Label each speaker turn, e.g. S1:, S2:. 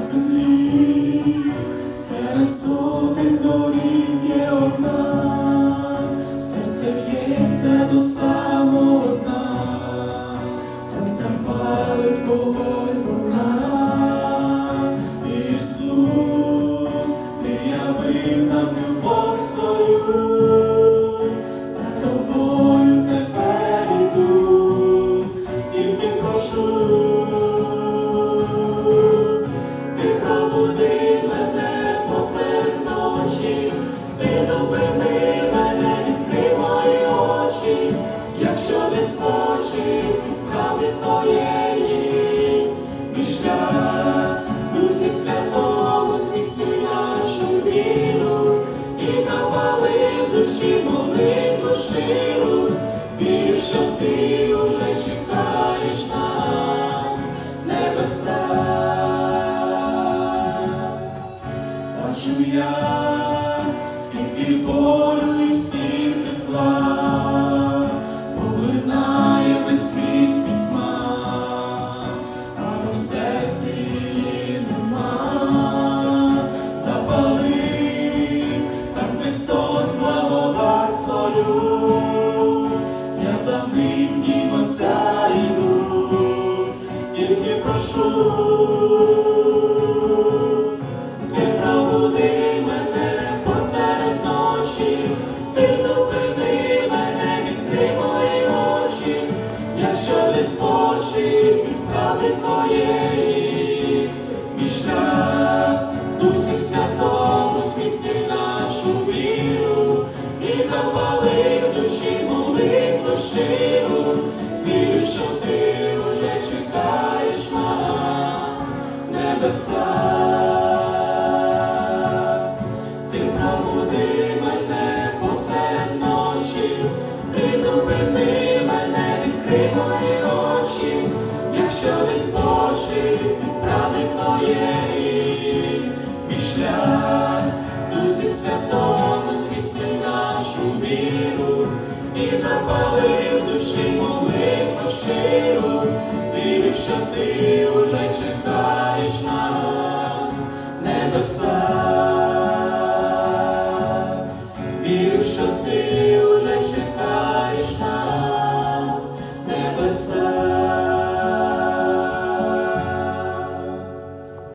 S1: землі, серед доріг є одна, серце б'ється до самого дна, той запалить вогонь правди твоєї, мій Дусі Святому, зміцнюй нашу віру, і запали в душі молитву ширу, вірю, ти уже чекаєш нас, небеса. Бачу я, скільки болю я за ним йду, тільки прошу. Ти пробуди мене посеред ночі, ти зупини мене, відкрий очі, якщо ти спочив від правди твоєї, щиру, вірю, що ти уже чекаєш нас, небеса. Ти пробуди мене посеред ночі, ти зупини мене, відкрий очі, якщо не збочить від запалив душі молитву щиру, вірю, що ти уже чекаєш на нас, небеса, вірю, що ти уже чекаєш на нас, небеса.